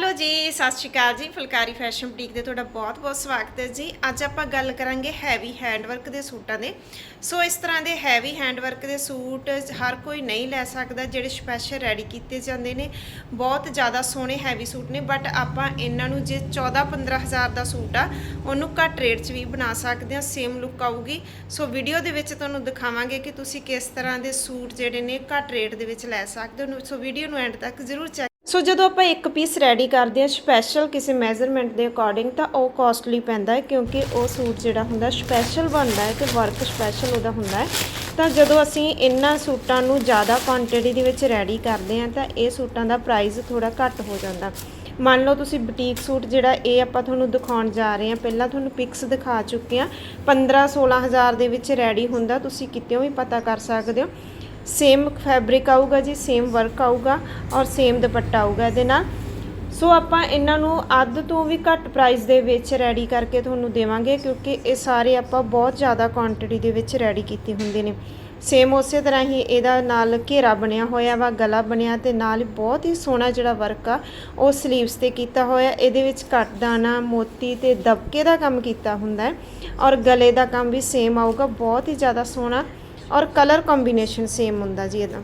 Hello ਜੀ, ਸਤਿ ਸ਼੍ਰੀ ਅਕਾਲ ਜੀ, ਫੁਲਕਾਰੀ ਫੈਸ਼ਨ ਬੁਟੀਕ ਦੇ ਤੁਹਾਡਾ ਬਹੁਤ-ਬਹੁਤ ਸਵਾਗਤ ਹੈ ਜੀ। ਅੱਜ ਆਪਾਂ ਗੱਲ ਕਰਾਂਗੇ ਹੈਵੀ ਹੈਂਡਵਰਕ ਦੇ ਸੂਟਾਂ ਦੇ। ਸੋ ਇਸ ਤਰ੍ਹਾਂ ਦੇ ਹੈਵੀ ਹੈਂਡਵਰਕ ਦੇ ਸੂਟ ਹਰ ਕੋਈ ਨਹੀਂ ਲੈ ਸਕਦਾ, ਜਿਹੜੇ ਸਪੈਸ਼ਲ ਰੈਡੀ ਕੀਤੇ ਜਾਂਦੇ ਨੇ। ਬਹੁਤ ਜ਼ਿਆਦਾ ਸੋਹਣੇ ਹੈਵੀ ਸੂਟ ਨੇ ਬਟ ਆਪਾਂ ਇਹਨਾਂ ਨੂੰ ਜੇ 14-15 ਹਜ਼ਾਰ ਦਾ ਸੂਟ ਆ, ਉਹਨੂੰ ਘੱਟ ਰੇਟ 'ਚ ਵੀ ਬਣਾ ਸਕਦੇ ਆ ਸੇਮ ਲੁੱਕ ਆਊਗੀ। ਸੋ ਵੀਡੀਓ ਦੇ ਵਿੱਚ ਤੁਹਾਨੂੰ ਦਿਖਾਵਾਂਗੇ ਕਿ ਤੁਸੀਂ ਕਿਸ ਤਰ੍ਹਾਂ ਦੇ ਸੂਟ ਜਿਹੜੇ ਨੇ ਘੱਟ ਰੇਟ ਦੇ ਵਿੱਚ ਲੈ ਸਕਦੇ ਹੋ। ਸੋ ਵੀਡੀਓ ਨੂੰ ਐਂਡ ਤੱਕ ਜ਼ਰੂਰ ਚੈੱਕ ਸੋ ਜਦੋਂ ਆਪਾਂ ਇੱਕ ਪੀਸ ਰੈਡੀ ਕਰਦੇ ਹਾਂ ਸਪੈਸ਼ਲ ਕਿਸੇ ਮੈਜ਼ਰਮੈਂਟ ਦੇ ਅਕੋਰਡਿੰਗ ਤਾਂ ਉਹ ਕਾਸਟਲੀ ਪੈਂਦਾ ਹੈ ਕਿਉਂਕਿ ਉਹ ਸੂਟ ਜਿਹੜਾ ਹੁੰਦਾ ਸਪੈਸ਼ਲ ਬਣਦਾ ਹੈ ਤੇ ਵਰਕ ਸਪੈਸ਼ਲ ਉਹਦਾ ਹੁੰਦਾ ਹੈ। ਤਾਂ ਜਦੋਂ ਅਸੀਂ ਇਹਨਾਂ ਸੂਟਾਂ ਨੂੰ ਜ਼ਿਆਦਾ ਕੁਆਂਟੀਟੀ ਦੇ ਵਿੱਚ ਰੈਡੀ ਕਰਦੇ ਹਾਂ ਤਾਂ ਇਹ ਸੂਟਾਂ ਦਾ ਪ੍ਰਾਈਸ ਥੋੜਾ ਘੱਟ ਹੋ ਜਾਂਦਾ। ਮੰਨ ਲਓ ਤੁਸੀਂ ਬੁਟੀਕ ਸੂਟ ਜਿਹੜਾ ਇਹ ਆਪਾਂ ਤੁਹਾਨੂੰ ਦਿਖਾਉਣ ਜਾ ਰਹੇ ਹਾਂ, ਪਹਿਲਾਂ ਤੁਹਾਨੂੰ ਪਿਕਸ ਦਿਖਾ ਚੁੱਕੇ ਹਾਂ। 15 16000 ਦੇ ਵਿੱਚ ਰੈਡੀ ਹੁੰਦਾ, ਤੁਸੀਂ ਕਿਤੇੋਂ ਵੀ ਪਤਾ ਕਰ ਸਕਦੇ ਹੋ। ਸੇਮ ਫੈਬਰਿਕ ਆਊਗਾ ਜੀ ਸੇਮ ਵਰਕ ਆਊਗਾ ਔਰ ਸੇਮ ਦੁਪੱਟਾ ਆਊਗਾ ਇਹਦੇ ਨਾਲ। ਸੋ ਆਪਾਂ ਇਹਨਾਂ ਨੂੰ ਅੱਧ ਤੋਂ ਵੀ ਘੱਟ ਪ੍ਰਾਈਸ ਦੇ ਵਿੱਚ ਰੈਡੀ ਕਰਕੇ ਤੁਹਾਨੂੰ ਦੇਵਾਂਗੇ ਕਿਉਂਕਿ ਇਹ ਸਾਰੇ ਆਪਾਂ ਬਹੁਤ ਜ਼ਿਆਦਾ ਕੁਆਂਟੀਟੀ ਦੇ ਵਿੱਚ ਰੈਡੀ ਕੀਤੇ ਹੁੰਦੇ ਨੇ। ਸੇਮ ਉਸੇ ਤਰ੍ਹਾਂ ਹੀ ਇਹਦਾ ਨਾਲ ਘੇਰਾ ਬਣਿਆ ਹੋਇਆ ਵਾ, ਗਲਾ ਬਣਿਆ ਤੇ ਨਾਲ ਬਹੁਤ ਹੀ ਸੋਹਣਾ ਜਿਹੜਾ ਵਰਕ ਆ, ਉਹ ਸਲੀਵਸ ਤੇ ਕੀਤਾ ਹੋਇਆ। ਇਹਦੇ ਵਿੱਚ ਕੱਟ ਦਾਣਾ, ਮੋਤੀ ਤੇ ਦਬਕੇ ਦਾ ਕੰਮ ਕੀਤਾ ਹੁੰਦਾ ਹੈ ਔਰ ਗਲੇ ਦਾ ਕੰਮ ਵੀ ਸੇਮ ਆਊਗਾ, ਬਹੁਤ ਹੀ ਜ਼ਿਆਦਾ ਸੋਹਣਾ। ਔਰ ਕਲਰ ਕੰਬੀਨੇਸ਼ਨ ਸੇਮ ਹੁੰਦਾ ਜੀ ਇਹਦਾ।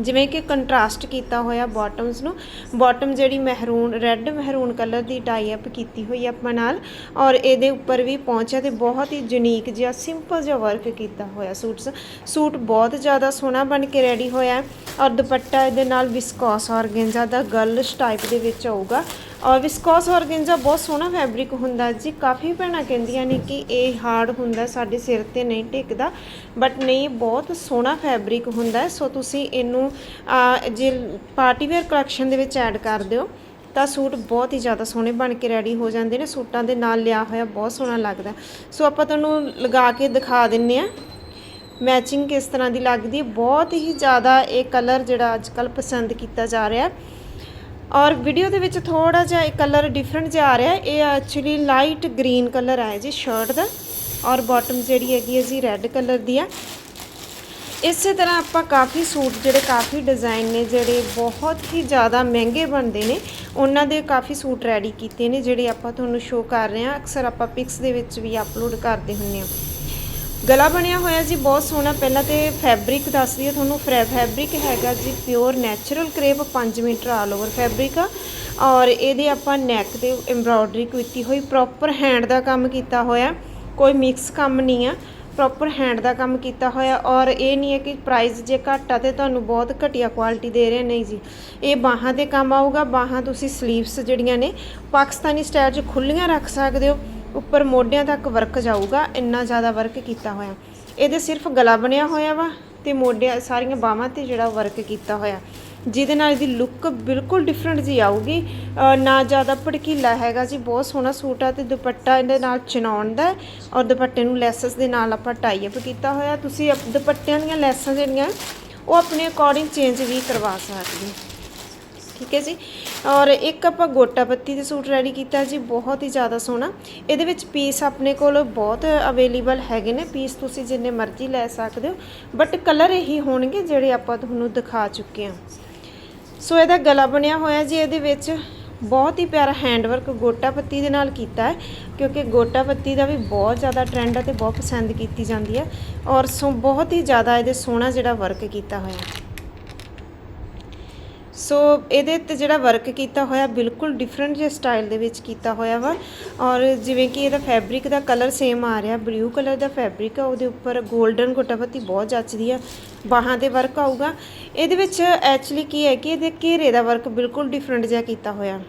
ਜਿਵੇਂ ਕਿ ਕੰਟਰਾਸਟ ਕੀਤਾ ਹੋਇਆ ਬਾਟਮਸ ਨੂੰ ਬਾਟਮ ਜਿਹੜੀ ਮਹਿਰੂਨ ਰੈੱਡ ਮਹਿਰੂਨ ਕਲਰ ਦੀ ਟਾਈ ਅਪ ਕੀਤੀ ਹੋਈ ਆਪਾਂ ਨਾਲ, ਔਰ ਇਹਦੇ ਉੱਪਰ ਵੀ ਪਹੁੰਚਿਆ ਤੇ ਬਹੁਤ ਹੀ ਯੂਨੀਕ ਜਿਹਾ ਸਿੰਪਲ ਜਿਹਾ ਵਰਕ ਕੀਤਾ ਹੋਇਆ ਸੂਟਸ ਸੂਟ ਬਹੁਤ ਜ਼ਿਆਦਾ ਸੋਹਣਾ ਬਣ ਕੇ ਰੈਡੀ ਹੋਇਆ ਔਰ ਦੁਪੱਟਾ ਇਹਦੇ ਨਾਲ ਵਿਸਕੋਸ ਔਰਗੈਂਜ਼ਾ ਦਾ ਗਰਲਸ਼ ਟਾਈਪ ਦੇ ਵਿੱਚ ਆਊਗਾ ਔਰ ਵਿਸਕੋਸ ਔਰਗੈਂਜ਼ਾ ਬਹੁਤ ਸੋਹਣਾ ਫੈਬਰਿਕ ਹੁੰਦਾ ਜੀ। ਕਾਫੀ ਭੈਣਾਂ ਕਹਿੰਦੀਆਂ ਨੇ ਕਿ ਇਹ ਹਾਰਡ ਹੁੰਦਾ, ਸਾਡੇ ਸਿਰ ਤੇ ਨਹੀਂ ਟਿਕਦਾ ਬਟ ਨਹੀਂ, ਬਹੁਤ ਸੋਹਣਾ ਫੈਬਰਿਕ ਹੁੰਦਾ। ਸੋ ਤੁਸੀਂ ਇਹਨੂੰ ਜੇ ਪਾਰਟੀ ਵੇਅਰ ਕਲੈਕਸ਼ਨ ਦੇ ਵਿੱਚ ਐਡ ਕਰ ਦਿਓ, ਤਾਂ ਸੂਟ ਬਹੁਤ ਹੀ ਜ਼ਿਆਦਾ ਸੋਹਣੇ ਬਣ ਕੇ ਰੈਡੀ ਹੋ ਜਾਂਦੇ ਨੇ। ਸੂਟਾਂ ਦੇ ਨਾਲ ਲਿਆ ਹੋਇਆ ਬਹੁਤ ਸੋਹਣਾ ਲੱਗਦਾ। ਸੋ ਆਪਾਂ ਤੁਹਾਨੂੰ ਲਗਾ ਕੇ ਦਿਖਾ ਦਿੰਨੇ ਆ। ਮੈਚਿੰਗ ਕਿਸ ਤਰ੍ਹਾਂ ਦੀ ਲੱਗਦੀ ਹੈ? ਬਹੁਤ ਹੀ ਜ਼ਿਆਦਾ ਇਹ ਕਲਰ ਜਿਹੜਾ ਅੱਜ ਕੱਲ ਪਸੰਦ ਕੀਤਾ ਜਾ ਰਿਹਾ। ਹੈ ਔਰ ਵੀਡੀਓ ਦੇ ਵਿੱਚ ਥੋੜਾ ਜਿਹਾ ਇਹ ਕਲਰ ਡਿਫਰੈਂਟ ਜਿਹਾ ਆ ਰਿਹਾ ਹੈ। ਇਹ ਐਕਚੁਅਲੀ ਲਾਈਟ ਗ੍ਰੀਨ ਕਲਰ ਹੈ ਜੀ ਸ਼ਰਟ ਦਾ। ਔਰ ਬਾਟਮ ਜਿਹੜੀ ਹੈਗੀ ਹੈ ਜੀ ਰੈੱਡ ਕਲਰ ਦੀ ਆ। ਇਸੇ ਤਰ੍ਹਾਂ ਆਪਾਂ ਕਾਫੀ ਸੂਟ ਜਿਹੜੇ ਕਾਫੀ ਡਿਜ਼ਾਈਨ ਨੇ, ਜਿਹੜੇ ਬਹੁਤ ਹੀ ਜ਼ਿਆਦਾ ਮਹਿੰਗੇ ਬਣਦੇ ਨੇ, ਉਹਨਾਂ ਦੇ ਕਾਫੀ ਸੂਟ ਰੈਡੀ ਕੀਤੇ ਨੇ, ਜਿਹੜੇ ਆਪਾਂ ਤੁਹਾਨੂੰ ਸ਼ੋਅ ਕਰ ਰਹੇ ਹਾਂ। ਅਕਸਰ ਆਪਾਂ ਪਿਕਸ ਦੇ ਵਿੱਚ ਵੀ ਅਪਲੋਡ ਕਰਦੇ ਹੁੰਨੇ ਆ ਗਲਾ ਬਣਿਆ ਹੋਇਆ ਜੀ, ਬਹੁਤ ਸੋਹਣਾ। ਪਹਿਲਾਂ ਤੇ ਫੈਬਰਿਕ ਦੱਸਦੀ ਹੈ ਤੁਹਾਨੂੰ ਫੈਬਰਿਕ ਹੈਗਾ ਜੀ pure natural crepe 5 metre all over fabric ਆ ਔਰ ਇਹਦੇ ਆਪਾਂ ਨੈਕ ਤੇ ਐਮਬ੍ਰੋਇਡਰੀ ਕੀਤੀ ਹੋਈ ਪ੍ਰੋਪਰ ਹੈਂਡ ਦਾ ਕੰਮ ਕੀਤਾ ਹੋਇਆ, ਕੋਈ ਮਿਕਸ ਕੰਮ ਨਹੀਂ ਆ ਪ੍ਰੋਪਰ ਹੈਂਡ ਦਾ ਕੰਮ ਕੀਤਾ ਹੋਇਆ। ਔਰ ਇਹ ਨਹੀਂ ਹੈ ਕਿ ਪ੍ਰਾਈਸ ਜੇ ਘੱਟ ਆ ਤੇ ਤੁਹਾਨੂੰ ਬਹੁਤ ਘਟੀਆ ਕੁਆਲਿਟੀ ਦੇ ਰਹੇ ਨਹੀਂ ਜੀ। ਇਹ ਬਾਹਾਂ ਤੇ ਕੰਮ ਆਊਗਾ, ਬਾਹਾਂ ਤੁਸੀਂ ਸਲੀਵਸ ਜਿਹੜੀਆਂ ਨੇ, ਪਾਕਿਸਤਾਨੀ ਸਟਾਈਲ 'ਚ ਖੁੱਲੀਆਂ ਰੱਖ ਸਕਦੇ ਹੋ। ਉੱਪਰ ਮੋਢਿਆਂ ਤੱਕ ਵਰਕ ਜਾਊਗਾ, ਇੰਨਾ ਜ਼ਿਆਦਾ ਵਰਕ ਕੀਤਾ ਹੋਇਆ। ਇਹਦੇ ਸਿਰਫ ਗਲਾ ਬਣਿਆ ਹੋਇਆ ਵਾ ਤੇ ਮੋਢਿਆਂ, ਸਾਰੀਆਂ ਬਾਹਾਂ ਤੇ ਜਿਹੜਾ ਵਰਕ ਕੀਤਾ ਹੋਇਆ। ਜਿਹਦੇ ਨਾਲ ਇਹਦੀ ਲੁੱਕ ਬਿਲਕੁਲ ਡਿਫਰੈਂਟ ਜੀ ਆਊਗੀ। ਨਾ ਜ਼ਿਆਦਾ ਭੜਕੀਲਾ ਹੈਗਾ ਜੀ, ਬਹੁਤ ਸੋਹਣਾ ਸੂਟ ਆ ਤੇ ਦੁਪੱਟਾ ਇਹਦੇ ਨਾਲ ਚਨਾਉਣ ਦਾ ਔਰ ਦੁਪੱਟੇ ਨੂੰ ਲੈਸਸ ਦੇ ਨਾਲ ਆਪਾਂ ਟਾਈ ਅਪ ਕੀਤਾ ਹੋਇਆ। ਤੁਸੀਂ ਅਪ- ਦੁਪੱਟਿਆਂ ਦੀਆਂ ਲੈਸਾਂ ਜਿਹੜੀਆਂ, ਉਹ ਆਪਣੇ ਅਕੋਰਡਿੰਗ ਚੇਂਜ ਵੀ ਕਰਵਾ ਸਕਦੇ ਹੋ। ਠੀਕ ਹੈ ਜੀ। ਔਰ ਇੱਕ ਆਪਾਂ ਗੋਟਾ ਪੱਤੀ ਦੇ ਸੂਟ ਰੈਡੀ ਕੀਤਾ ਜੀ, ਬਹੁਤ ਹੀ ਜ਼ਿਆਦਾ ਸੋਹਣਾ। ਇਹਦੇ ਵਿੱਚ ਪੀਸ ਆਪਣੇ ਕੋਲ ਬਹੁਤ ਅਵੇਲੇਬਲ ਹੈਗੇ ਨੇ। ਪੀਸ ਤੁਸੀਂ ਜਿੰਨੇ ਮਰਜ਼ੀ ਲੈ ਸਕਦੇ ਹੋ। ਬਟ ਕਲਰ ਇਹੀ ਹੋਣਗੇ ਜਿਹੜੇ ਆਪਾਂ ਤੁਹਾਨੂੰ ਦਿਖਾ ਚੁੱਕੇ ਹਾਂ। ਸੋ ਇਹਦਾ ਗਲਾ ਬਣਿਆ ਹੋਇਆ ਜੀ ਇਹਦੇ ਵਿੱਚ। ਬਹੁਤ ਹੀ ਪਿਆਰਾ ਹੈਂਡਵਰਕ ਗੋਟਾ ਪੱਤੀ ਦੇ ਨਾਲ ਕੀਤਾ ਹੈ, ਕਿਉਂਕਿ ਗੋਟਾ ਪੱਤੀ ਦਾ ਵੀ ਬਹੁਤ ਜ਼ਿਆਦਾ ਟ੍ਰੈਂਡ ਹੈ ਤੇ ਬਹੁਤ ਪਸੰਦ ਕੀਤੀ ਜਾਂਦੀ ਹੈ ਔਰ ਸੋ ਬਹੁਤ ਹੀ ਜ਼ਿਆਦਾ ਇਹਦੇ ਸੋਹਣਾ ਜਿਹੜਾ ਵਰਕ ਕੀਤਾ ਹੋਇਆ। ਹੈ ਸੋ ਇਹਦੇ ਤੇ ਜਿਹੜਾ ਵਰਕ ਕੀਤਾ ਹੋਇਆ ਬਿਲਕੁਲ ਡਿਫਰੈਂਟ ਜਿਹੇ ਸਟਾਈਲ ਦੇ ਵਿੱਚ ਕੀਤਾ ਹੋਇਆ ਵਾ। ਔਰ ਜਿਵੇਂ ਕਿ ਇਹਦਾ ਫੈਬਰਿਕ ਦਾ ਕਲਰ ਸੇਮ ਆ ਰਿਹਾ ਬਲੂ ਕਲਰ ਦਾ ਫੈਬਰਿਕ ਆ, ਉਹਦੇ ਉੱਪਰ 골ਡਨ ਗੋਟਾਪਤੀ ਬਹੁਤ ਜੱਚਦੀ ਆ, ਬਾਹਾਂ ਤੇ ਵਰਕ ਆਊਗਾ। ਇਹਦੇ ਵਿੱਚ ਐਕਚੁਅਲੀ ਕੀ ਹੈ ਕਿ ਇਹਦੇ ਘੇਰੇ ਦਾ ਵਰਕ ਬਿਲਕੁਲ ਡਿਫਰੈਂਟ ਜਿਹਾ ਕੀਤਾ ਹੋਇਆ।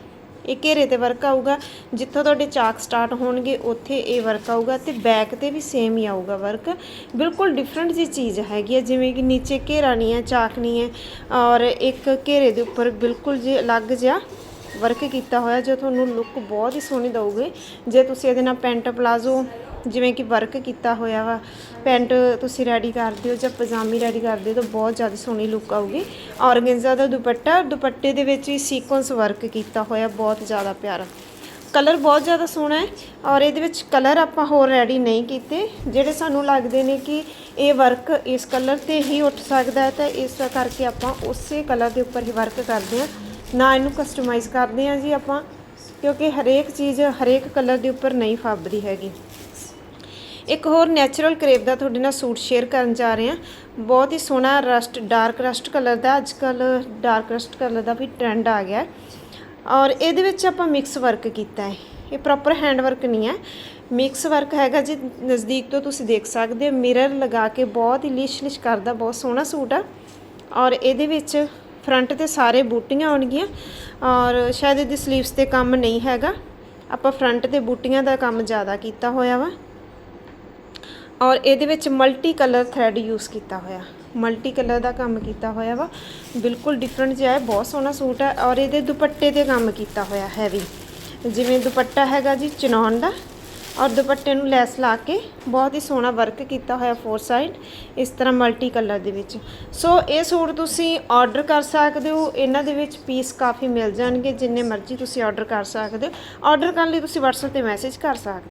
ਇਹ ਘੇਰੇ ਤੇ ਵਰਕ ਆਊਗਾ। ਜਿੱਥੋਂ ਤੁਹਾਡੇ ਚਾਕ ਸਟਾਰਟ ਹੋਣਗੇ, ਉੱਥੇ ਇਹ ਵਰਕ ਆਊਗਾ ਤੇ ਬੈਕ ਤੇ ਵੀ ਸੇਮ ਹੀ ਆਊਗਾ ਵਰਕ ਬਿਲਕੁਲ ਡਿਫਰੈਂਟ ਜੀ ਚੀਜ਼ ਹੈਗੀ ਹੈ ਜਿਵੇਂ ਕਿ ਨੀਚੇ ਘੇਰਾ ਨਹੀਂ ਹੈ, ਚਾਕ ਨਹੀਂ ਹੈ, ਔਰ ਇੱਕ ਘੇਰੇ ਦੇ ਉੱਪਰ ਬਿਲਕੁਲ ਜੇ ਅਲੱਗ ਜਿਹਾ ਵਰਕ ਕੀਤਾ ਹੋਇਆ, ਜੋ ਤੁਹਾਨੂੰ ਲੁੱਕ ਬਹੁਤ ਹੀ ਸੋਹਣੀ ਦਊਗੀ। ਜੇ ਤੁਸੀਂ ਇਹਦੇ ਨਾਲ ਪੈਂਟ ਪਲਾਜ਼ੋ ਜਿਵੇਂ ਕਿ ਵਰਕ ਕੀਤਾ ਹੋਇਆ ਵਾ ਪੈਂਟ ਤੁਸੀਂ ਰੈਡੀ ਕਰ ਦਿਓ ਜਾਂ ਪਜਾਮੀ ਰੈਡੀ ਕਰਦੇ ਹੋ ਤਾਂ ਬਹੁਤ ਜ਼ਿਆਦਾ ਸੋਹਣੀ ਲੁੱਕ ਆਊਗੀ। ਔਰਗੈਂਜ਼ਾ ਦਾ ਦੁਪੱਟਾ, ਦੁਪੱਟੇ ਦੇ ਵਿੱਚ ਵੀ ਸੀਕੁਐਂਸ ਵਰਕ ਕੀਤਾ ਹੋਇਆ, ਬਹੁਤ ਜ਼ਿਆਦਾ ਪਿਆਰਾ। ਕਲਰ ਬਹੁਤ ਜ਼ਿਆਦਾ ਸੋਹਣਾ ਹੈ ਔਰ ਇਹਦੇ ਵਿੱਚ ਕਲਰ ਆਪਾਂ ਹੋਰ ਰੈਡੀ ਨਹੀਂ ਕੀਤੇ, ਜਿਹੜੇ ਸਾਨੂੰ ਲੱਗਦੇ ਨੇ ਕਿ ਇਹ ਵਰਕ ਇਸ ਕਲਰ ਤੇ ਹੀ ਉੱਠ ਸਕਦਾ ਹੈ ਤਾਂ ਇਸ ਕਰਕੇ ਆਪਾਂ ਉਸੇ ਕਲਰ ਦੇ ਉੱਪਰ ਹੀ ਵਰਕ ਕਰਦੇ ਹਾਂ। ਨਾ ਇਹਨੂੰ ਕਸਟਮਾਈਜ਼ ਕਰਦੇ ਆ ਜੀ ਆਪਾਂ, ਕਿਉਂਕਿ ਹਰੇਕ ਚੀਜ਼ ਹਰੇਕ ਕਲਰ ਦੇ ਉੱਪਰ ਨਹੀਂ ਫੱਬਦੀ ਹੈਗੀ। ਇੱਕ ਹੋਰ ਨੈਚੁਰਲ ਕਰੇਪ ਦਾ ਤੁਹਾਡੇ ਨਾਲ ਸੂਟ ਸ਼ੇਅਰ ਕਰਨ ਜਾ ਰਹੇ ਹਾਂ। ਬਹੁਤ ਹੀ ਸੋਹਣਾ ਰਸਟ ਡਾਰਕ ਰਸਟ ਕਲਰ ਦਾ ਅੱਜ ਕੱਲ ਡਾਰਕ ਰਸਟ ਕਲਰ ਦਾ ਵੀ ਟ੍ਰੈਂਡ ਆ ਗਿਆ। ਔਰ ਇਹਦੇ ਵਿੱਚ ਆਪਾਂ ਮਿਕਸ ਵਰਕ ਕੀਤਾ ਹੈ। ਇਹ ਪ੍ਰੋਪਰ ਹੈਂਡ ਵਰਕ ਨਹੀਂ ਹੈ। ਮਿਕਸ ਵਰਕ ਹੈਗਾ ਜੀ, ਨਜ਼ਦੀਕ ਤੋਂ ਤੁਸੀਂ ਦੇਖ ਸਕਦੇ ਹੋ। ਮਿਰਰ ਲਗਾ ਕੇ ਬਹੁਤ ਹੀ ਲਿਸ਼ ਲਿਸ਼ ਕਰਦਾ, ਬਹੁਤ ਸੋਹਣਾ ਸੂਟ ਆ। ਔਰ ਇਹਦੇ ਵਿੱਚ ਫਰੰਟ ਤੇ ਸਾਰੇ ਬੂਟੀਆਂ ਆਉਣਗੀਆਂ। ਔਰ ਸ਼ਾਇਦ ਇਹਦੀ ਸਲੀਵਸ ਤੇ ਕੰਮ ਨਹੀਂ ਹੈਗਾ। ਆਪਾਂ ਫਰੰਟ ਤੇ ਬੂਟੀਆਂ ਦਾ ਕੰਮ ਜ਼ਿਆਦਾ ਕੀਤਾ ਹੋਇਆ ਵਾ। ਔਰ ਇਹਦੇ ਵਿੱਚ ਮਲਟੀ ਕਲਰ ਥਰੈਡ ਯੂਜ਼ ਕੀਤਾ ਹੋਇਆ। ਮਲਟੀ ਕਲਰ ਦਾ ਕੰਮ ਕੀਤਾ ਹੋਇਆ ਵਾ। ਬਿਲਕੁਲ ਡਿਫਰੈਂਟ ਜਿਹਾ ਹੈ, ਬਹੁਤ ਸੋਹਣਾ ਸੂਟ ਹੈ। ਔਰ ਇਹਦੇ ਦੁਪੱਟੇ ਤੇ ਕੰਮ ਕੀਤਾ ਹੋਇਆ ਹੈਵੀ ਜਿਵੇਂ ਦੁਪੱਟਾ ਹੈਗਾ ਜੀ ਚਨੌਨ ਦਾ। ਔਰ ਦੁਪੱਟੇ ਨੂੰ ਲੈਸ ਲਾ ਕੇ ਬਹੁਤ ਹੀ ਸੋਹਣਾ ਵਰਕ ਕੀਤਾ ਹੋਇਆ ਫੋਰ ਸਾਈਡ ਇਸ ਤਰ੍ਹਾਂ ਮਲਟੀ ਕਲਰ ਦੇ ਵਿੱਚ। ਸੋ ਇਹ ਸੂਟ ਤੁਸੀਂ ਆਰਡਰ ਕਰ ਸਕਦੇ ਹੋ। ਇਹਨਾਂ ਦੇ ਵਿੱਚ ਪੀਸ ਕਾਫੀ ਮਿਲ ਜਾਣਗੇ, ਜਿੰਨੇ ਮਰਜ਼ੀ ਤੁਸੀਂ ਆਰਡਰ ਕਰ ਸਕਦੇ ਹੋ। ਆਰਡਰ ਕਰਨ ਲਈ ਤੁਸੀਂ WhatsApp ਤੇ ਮੈਸੇਜ ਕਰ ਸਕਦੇ ਹੋ